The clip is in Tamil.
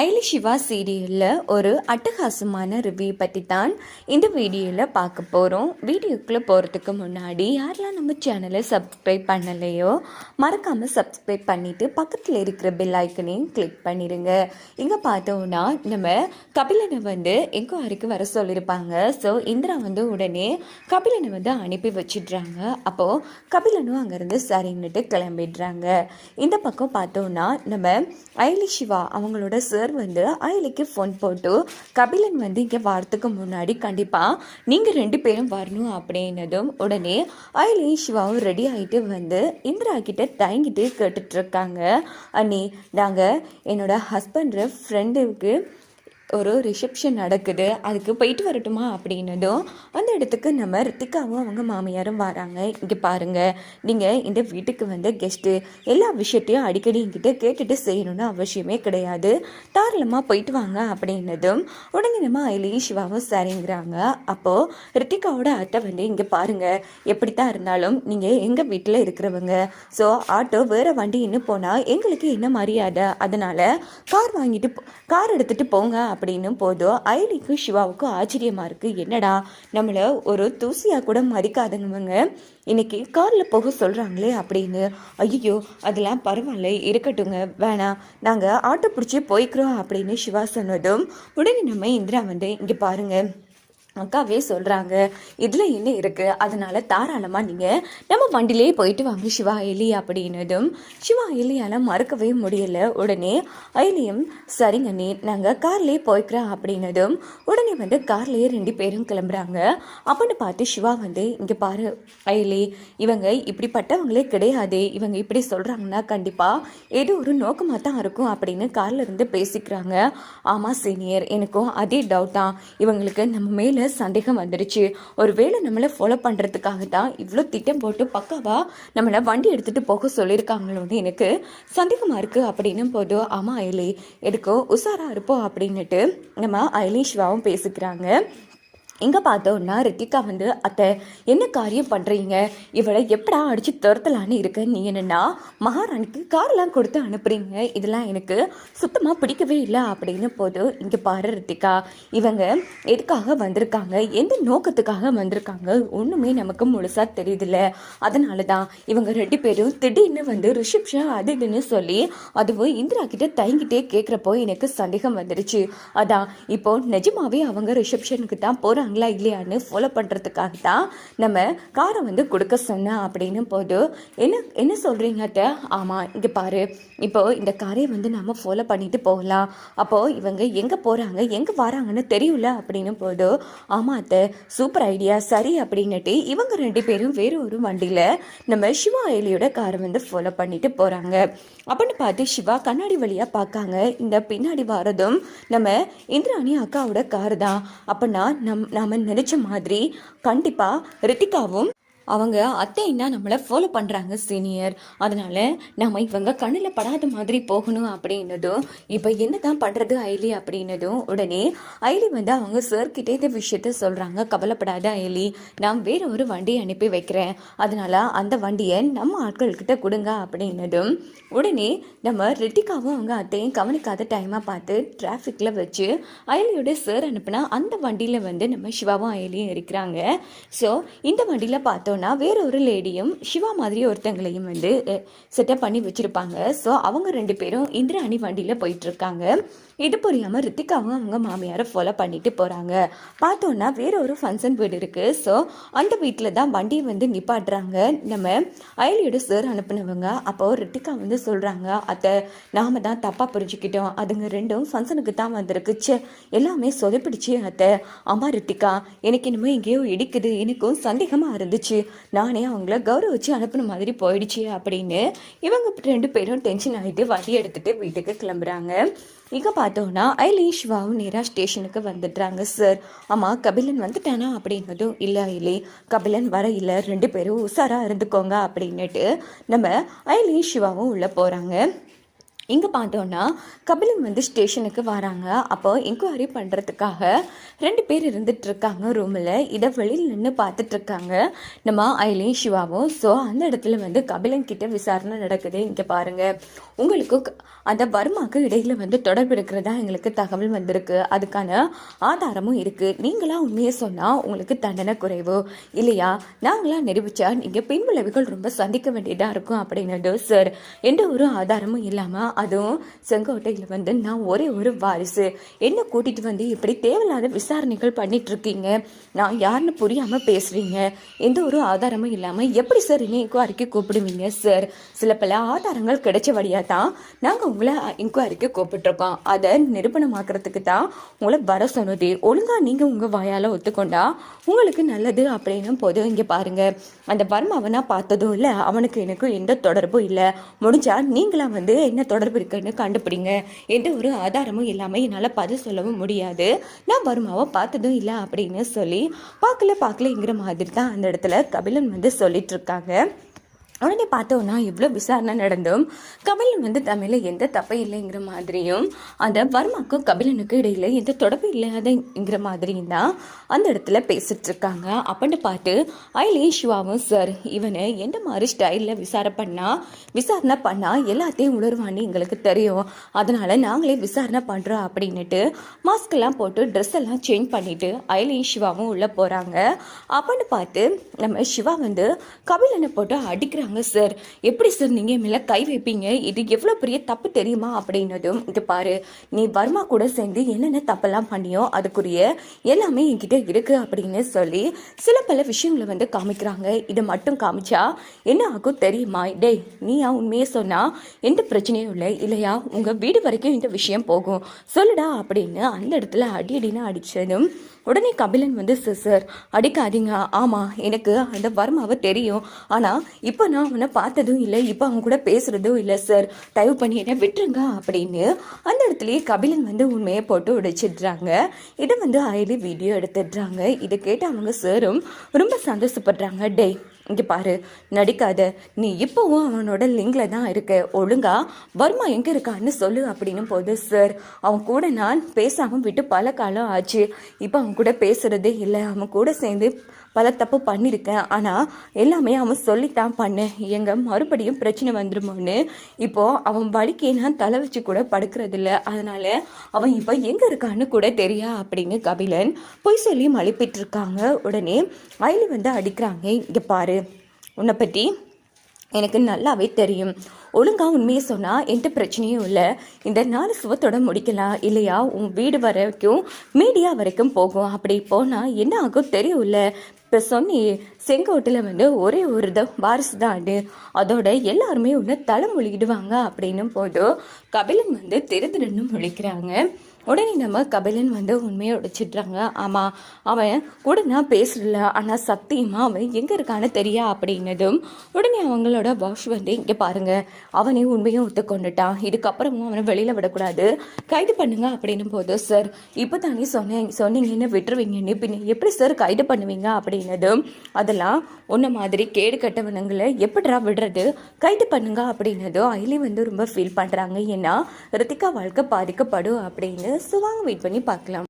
ஐலி சிவா சீரியலில் ஒரு அட்டகாசமான ரிவ்யூ பற்றி தான் இந்த வீடியோவில் பார்க்க போகிறோம் வீடியோக்குள்ளே போகிறதுக்கு முன்னாடி யாரெல்லாம் நம்ம சேனலை சப்ஸ்கிரைப் பண்ணலையோ மறக்காமல் சப்ஸ்கிரைப் பண்ணிவிட்டு பக்கத்தில் இருக்கிற பெல் ஐக்கனையும் கிளிக் பண்ணிடுங்க இங்கே பார்த்தோன்னா நம்ம கபிலனை வந்து எங்கோ வர சொல்லியிருப்பாங்க ஸோ இந்திரா வந்து உடனே கபிலனை வந்து அனுப்பி வச்சிடுறாங்க. அப்போது கபிலனும் அங்கேருந்து சரின்னுட்டு கிளம்பிடுறாங்க. இந்த பக்கம் பார்த்தோன்னா நம்ம ஐலி சிவா அவங்களோட சார் வந்து அயலிக்கு ஃபோன் போட்டு கபிலன் வந்து இங்கே வரத்துக்கு முன்னாடி கண்டிப்பாக நீங்கள் ரெண்டு பேரும் வரணும் அப்படின்னதும் உடனே அயலி சிவாவும் ரெடி ஆகிட்டு வந்து இந்திரா கிட்ட தயங்கிட்டு கேட்டுட்ருக்காங்க அண்ணி நாங்கள் என்னோட ஹஸ்பண்ட் ஃப்ரெண்டுக்கு ஒரு ரிசப்ஷன் நடக்குது. அதுக்கு போயிட்டு வரட்டுமா? அப்படின்னதும் அந்த இடத்துக்கு நம்ம ரித்திகாவும் அவங்க மாமியாரும் வராங்க. இங்கே பாருங்கள் நீங்கள் இந்த வீட்டுக்கு வந்து கெஸ்ட்டு எல்லா விஷயத்தையும் அடிக்கடி என்கிட்ட கேட்டுட்டு செய்யணும்னு அவசியமே கிடையாது. தாராளமாக போயிட்டு வாங்க அப்படின்னதும் உடனே நம்ம ஐலி சிவாவும் சரிங்கிறாங்க. அப்போது ரித்திகாவோட அத்தை வந்து இங்கே பாருங்கள் எப்படி தான் இருந்தாலும் நீங்கள் எங்கள் வீட்டில் இருக்கிறவங்க. ஸோ ஆட்டோ வேறு வண்டி இன்னும் போனால் எங்களுக்கு என்ன மரியாதை? அதனால் கார் வாங்கிட்டு கார் எடுத்துகிட்டு போங்க அப்படின்னு போதும் ஐலிக்கும் சிவாவுக்கும் ஆச்சரியமாக இருக்குது என்னடா நம்மளை ஒரு தூசியாக கூட மதிக்காதவங்க இன்னைக்கு காரில் போக சொல்கிறாங்களே அப்படின்னு. ஐயோ அதெல்லாம் பரவாயில்ல இருக்கட்டுங்க வேணாம். நாங்கள் ஆட்டோ பிடிச்சி போய்க்கிறோம் அப்படின்னு சிவா சொன்னதும் உடனே நம்ம இந்திரா வந்து இங்கே பாருங்கள் அக்காவே சொல்கிறாங்க இதில் என்ன இருக்குது அதனால தாராளமாக நீங்கள் நம்ம வண்டியிலே போயிட்டு வாங்க சிவா எலி அப்படின்னதும் சிவா எலியால் மறக்கவே முடியல. உடனே ஐலியும் சரிங்க நீ நாங்கள் கார்லேயே போய்க்கிறோம் அப்படின்னதும் உடனே வந்து கார்லேயே ரெண்டு பேரும் கிளம்புறாங்க. அப்படின்னு பார்த்து சிவா வந்து இங்கே பாரு ஐலி இவங்க இப்படிப்பட்டவங்களே கிடையாது இவங்க இப்படி சொல்கிறாங்கன்னா கண்டிப்பாக ஏதோ ஒரு நோக்கமாக தான் இருக்கும் அப்படின்னு கார்லேருந்து பேசிக்கிறாங்க. ஆமாம் சீனியர் எனக்கும் அதே டவுட் தான். இவங்களுக்கு நம்ம மேலே சந்தேகம் வந்துடுச்சு ஒருவேளை நம்மளை ஃபாலோ பண்ணுறதுக்காக தான் இவ்வளோ திட்டம் போட்டு பக்காவாக நம்மளை வண்டி எடுத்துகிட்டு போக சொல்லியிருக்காங்களோன்னு எனக்கு சந்தேகமாக இருக்குது அப்படின்னும் போது ஆமாம் அயலி எதுக்கோ உஷாராக இருப்போம் அப்படின்னுட்டு நம்ம அயலி சிவாவும் பேசிக்கிறாங்க. இங்கே பார்த்தோன்னா ரித்திகா வந்து அத்தை என்ன காரியம் பண்ணுறீங்க இவளை எப்படா அடித்து துரத்தலான்னு இருக்க நீ என்னென்னா மகாராணிக்கு கார்லாம் கொடுத்து அனுப்புகிறீங்க இதெல்லாம் எனக்கு சுத்தமாக பிடிக்கவே இல்லை. அப்படின்னு போது இங்கே பாரு ரித்திகா இவங்க எதுக்காக வந்திருக்காங்க? எந்த நோக்கத்துக்காக வந்திருக்காங்க? ஒன்றுமே நமக்கு முழுசாக தெரியுதுல்ல. அதனால தான் இவங்க ரெண்டு பேரும் திடீர்னு வந்து ரிசப்ஷன் அது இதுன்னு சொல்லி அதுவும் இந்திரா கிட்ட தயங்கிட்டே கேட்குறப்போ எனக்கு சந்தேகம் வந்துடுச்சு அதான் இப்போ நிஜமாவே அவங்க ரிசப்ஷனுக்கு தான் போகிறாங்க பண்ணுறாங்களா இல்லையான்னு ஃபாலோ பண்ணுறதுக்காக தான் நம்ம காரை வந்து கொடுக்க சொன்னேன் அப்படின்னு போது என்ன என்ன சொல்கிறீங்க அத்தை? ஆமாம் இங்கே பாரு. இப்போது இந்த காரை வந்து நம்ம ஃபாலோ பண்ணிட்டு போகலாம். அப்போது இவங்க எங்கே போகிறாங்க எங்கே வராங்கன்னு தெரியல அப்படின்னு போது ஆமாம் அத்தை சூப்பர் ஐடியா சரி அப்படின்னுட்டு இவங்க ரெண்டு பேரும் வேறு ஒரு வண்டியில் நம்ம சிவா ஐலியோட காரை வந்து ஃபாலோ பண்ணிட்டு போகிறாங்க அப்படின்னு பார்த்து சிவா கண்ணாடி வழியாக பார்க்காங்க. இந்த பின்னாடி வரதும் நம்ம இந்திராணி அக்காவோட கார் தான். அப்படின்னா நம் நாம நினச்ச மாதிரி கண்டிப்பாக ரித்திகாவும் அவங்க அத்தைன்னா நம்மளை ஃபாலோ பண்ணுறாங்க சீனியர் அதனால் நம்ம இவங்க கண்ணில் படாத மாதிரி போகணும் அப்படின்னதும் இப்போ என்ன தான் பண்ணுறது ஐலி அப்படின்னதும் உடனே ஐலி வந்து அவங்க சார்கிட்டே இந்த விஷயத்த சொல்கிறாங்க கவலைப்படாத ஐலி நான் வேறு ஒரு வண்டியை அனுப்பி வைக்கிறேன். அதனால் அந்த வண்டியை நம்ம ஆட்கள்கிட்ட கொடுங்க அப்படின்னதும் உடனே நம்ம ரித்திகாவும் அவங்க அத்தையும் கவனிக்காத டைமாக பார்த்து டிராஃபிக்கில் வச்சு ஐலியோட சார் அனுப்புனா அந்த வண்டியில் வந்து நம்ம சிவாவும் ஐலியும் இருக்கிறாங்க. ஸோ இந்த வண்டியில் பார்த்தோம் பார்த்தோன்னா வேற ஒரு லேடியும் சிவா மாதிரி ஒருத்தங்களையும் வந்து செட்டப் பண்ணி வச்சுருப்பாங்க. ஸோ அவங்க ரெண்டு பேரும் இந்திராணி வண்டியில் போயிட்டுருக்காங்க இது புரியாமல் ரித்திகாவும் அவங்க மாமியாரை ஃபாலோ பண்ணிட்டு போகிறாங்க பார்த்தோன்னா வேற ஒரு ஃபங்க்ஷன் வீடு இருக்குது ஸோ அந்த வீட்டில் தான் வண்டியை வந்து நிப்பாட்டுறாங்க. நம்ம அயலியோட சார் அனுப்புனவங்க அப்போ ரித்திகா வந்து சொல்கிறாங்க அத்தை நாம தான் தப்பாக புரிஞ்சுக்கிட்டோம். அதுங்க ரெண்டும் ஃபங்க்ஷனுக்கு தான் வந்திருக்கு. ச்சே எல்லாமே சொதப்பிடுச்சு அத்தை. அம்மா ரித்திகா எனக்கு என்னமோ எங்கேயோ இடிக்குது. எனக்கும் சந்தேகமாக இருந்துச்சு. நானே அவங்கள கௌரவிச்சு அனுப்புன மாதிரி போயிடுச்சு அப்படின்னு இவங்க ரெண்டு பேரும் டென்ஷன் ஆகிட்டு வண்டி எடுத்துகிட்டு வீட்டுக்கு கிளம்புறாங்க. இங்கே பார்த்தோன்னா ஐலி சிவாவும் நேராக ஸ்டேஷனுக்கு வந்துடுறாங்க சார். ஆமாம் கபிலன் வந்துட்டானா அப்படின்னதும் இல்லை ஐலி. கபிலன் வர இல்லை ரெண்டு பேரும் உஷாராக இருந்துக்கோங்க அப்படின்னுட்டு நம்ம ஐலி சிவாவும் உள்ளே போகிறாங்க இங்கே பார்த்தோன்னா கபிலன் வந்து ஸ்டேஷனுக்கு வராங்க. அப்போ என்கொயரி பண்ணுறதுக்காக ரெண்டு பேர் இருந்துட்டு இருக்காங்க ரூமில் இதை வெளியில் நின்று பார்த்துட்டு இருக்காங்க நம்ம ஐலையும் சிவாவும். ஸோ அந்த இடத்துல வந்து கபிலன் கிட்ட விசாரணை நடக்குது. இங்கே பாருங்கள் உங்களுக்கு க- அந்த வர்மாக்கு இடையில வந்து தொடர்பு இருக்கிறதா? எங்களுக்கு தகவல் வந்திருக்கு. அதுக்கான ஆதாரமும் இருக்குது நீங்களா உண்மையை சொன்னால் உங்களுக்கு தண்டனை குறைவு. இல்லையா? நாங்களாம் நிரூபிச்சா நீங்கள் பின்விளைவுகள் ரொம்ப சந்திக்க வேண்டியதாக இருக்கும் அப்படின்னது சார் எந்த ஒரு ஆதாரமும் இல்லாமல் அதுவும் செங்கோட்டையில் வந்து நான் ஒரே ஒரு வாரிசு. என்ன கூட்டிகிட்டு வந்து இப்படி தேவையில்லாத விசாரணைகள் பண்ணிகிட்ருக்கீங்க நான் யாருன்னு புரியாமல் பேசுகிறீங்க எந்த ஒரு ஆதாரமும் இல்லாமல் எப்படி சார் என்னை இன்கொயரிக்கு கூப்பிடுவீங்க சார் சில பல ஆதாரங்கள் கிடைச்ச வழியாக தான் நாங்கள் உங்களை இன்கொயரிக்கு கூப்பிட்ருக்கோம் அதை நிரூபணமாக்குறதுக்கு தான் உங்களை வர சொன்னது. ஒழுங்காக நீங்கள் உங்கள் வாயால் ஒத்துக்கொண்டா உங்களுக்கு நல்லது அப்படின்னும் போது இங்கே பாருங்கள் அந்த வர்மாவை நான் பார்த்ததும் இல்லை அவனுக்கு எனக்கும் எந்த தொடர்பும் இல்லை. முடிஞ்சால் நீங்களாம் வந்து என்ன தொடர்பு இருக்குன்னு கண்டுபிடிங்க. எந்த ஒரு ஆதாரமும் இல்லாமல் என்னால் பதில் சொல்லவும் முடியாது. நான் வருமாவை பார்த்ததும் இல்லை அப்படின்னு சொல்லி பார்க்கல பார்க்கலங்கிற மாதிரி தான் அந்த இடத்துல கபிலன் வந்து சொல்லிட்டு இருக்காங்க. உடனே பார்த்தோன்னா இவ்வளோ விசாரணை நடந்தும் கபிலன் வந்து தமிழில் எந்த தப்பு இல்லைங்கிற மாதிரியும் அந்த வர்மாக்கும் கபிலனுக்கும் இடையில எந்த தொடர்பு இல்லாதங்கிற மாதிரியும் தான் அந்த இடத்துல பேசிட்டு இருக்காங்க. அப்படின்னு பார்த்து ஐலே சிவாவும் சார் இவனை எந்த மாதிரி ஸ்டைலில் விசாரணை பண்ணா விசாரணை பண்ணா எல்லாத்தையும் உணர்வான்னு எங்களுக்கு தெரியும். அதனால நாங்களே விசாரணை பண்ணுறோம் அப்படின்னுட்டு மாஸ்க் எல்லாம் போட்டு ட்ரெஸ் எல்லாம் சேஞ்ச் பண்ணிட்டு ஐலையும் சிவாவும் உள்ளே போகிறாங்க அப்படின்னு பார்த்து நம்ம சிவா வந்து கபிலனை போட்டு அடிக்கிறாங்க. சார் எப்படி சார் நீங்கள் மேலே கை வைப்பீங்க? இது எவ்வளோ பெரிய தப்பு தெரியுமா? அப்படின்னதும் இங்கே பாரு நீ வர்மா கூட சேர்ந்து என்னென்ன தப்பெல்லாம் பண்ணியோ அதுக்குரிய எல்லாமே என்கிட்ட இருக்குது அப்படின்னு சொல்லி சில பல விஷயங்களை வந்து காமிக்கிறாங்க. இதை மட்டும் காமிச்சா என்ன ஆகும் தெரியுமா? டேய் நீயா உண்மையே சொன்னால் எந்த பிரச்சனையும் இல்லை. இல்லையா? உங்கள் வீடு வரைக்கும் இந்த விஷயம் போகும். சொல்லுடா அப்படின்னு அந்த இடத்துல அடி அடின்னு அடித்ததும் உடனே கபிலன் வந்து "சார், சார் அடிக்காதீங்க. ஆமாம் எனக்கு அந்த வர்மாவை தெரியும். ஆனால் இப்போ நான் அவனை பார்த்ததும் இல்லை இப்போ அவன் கூட பேசுகிறதும் இல்லை சார் தயவு பண்ணி என்னை விட்டுருங்க அப்படின்னு அந்த இடத்துலயே கபிலன் வந்து உண்மையை போட்டு உடைச்சிடுறாங்க. இதை வந்து அயலி வீடியோ எடுத்துடுறாங்க. இதை கேட்டு அவங்க சாரும் ரொம்ப சந்தோஷப்படுறாங்க. டேய் இங்கே பாரு. நடிக்காத. நீ இப்போவும் அவனோட லிங்கில் தான் இருக்க. ஒழுங்கா வர்மா எங்கே இருக்கான்னு சொல்லு அப்படின்னும் போது சார் அவன் கூட நான் பேசாமல் விட்டு பல காலம் ஆச்சு. இப்போ அவன் கூட பேசுகிறதே இல்லை. அவன் கூட சேர்ந்து பல தப்பு பண்ணியிருக்கேன் ஆனால் எல்லாமே அவன் சொல்லித்தான் பண்ணேன். எங்க மறுபடியும் பிரச்சனை வந்துருமோன்னு. இப்போ அவன் வலிக்கு நான் தலை வச்சு கூட படுக்கிறதில்ல. அதனால அவன் இப்போ எங்கே இருக்கான்னு கூட தெரியா அப்படின்னு கபிலன் பொய் சொல்லி மழுப்பிட்டு இருக்காங்க உடனே வயலு வந்து அடிக்கிறாங்க. இங்கே பாரு. உன்னை பற்றி எனக்கு நல்லாவே தெரியும். ஒழுங்காக உண்மையை சொன்னால் எந்த பிரச்சனையும் இல்லை. இந்த நாலு சுவத்தோட முடிக்கலாம். இல்லையா? உன் வீடு வரைக்கும் மீடியா வரைக்கும் போகும். அப்படி போனால் என்ன ஆகும் தெரியும்ல? இப்போ சொன்னி செங்கோட்டில் வந்து ஒரே ஒரு த வாரிசு தான் அது. அதோட எல்லாருமே ஒன்று தலை மொழிகிடுவாங்க அப்படின்னும் போது கபிலன் வந்து திரு திருன்னு முழிக்கிறாங்க. உடனே நம்ம கபிலன் வந்து உண்மையை உடைச்சிட்றாங்க. ஆமாம் அவன் கூட நான் பேசல. ஆனால் சத்தியமாக அவன் எங்கே இருக்கான்னு தெரியா அப்படின்னதும் உடனே அவங்களோட வாஷ் வந்து இங்கே பாருங்கள் அவனே உண்மையை ஒத்துக்கொண்டுட்டான். இதுக்கப்புறமும் அவனை வெளியில் விடக்கூடாது. கைது பண்ணுங்க அப்படின்னும் போது சார் இப்போ தானே சொன்னேன் சொன்னீங்கன்னு விட்டுருவீங்கன்னு பின்ன? எப்படி சார் கைது பண்ணுவீங்க? அப்படின்னதும் அதெல்லாம் ஒன்றை மாதிரி கேடு கட்டவனுங்களை எப்படிரா விடுறது? கைது பண்ணுங்க. அப்படின்னதும் ஐலி வந்து ரொம்ப ஃபீல் பண்ணுறாங்க ஏன்னா ரித்திகா வாழ்க்கை பாதிக்கப்படும். அப்படின்னு ஸோ வெயிட் பண்ணி பார்க்கலாம்.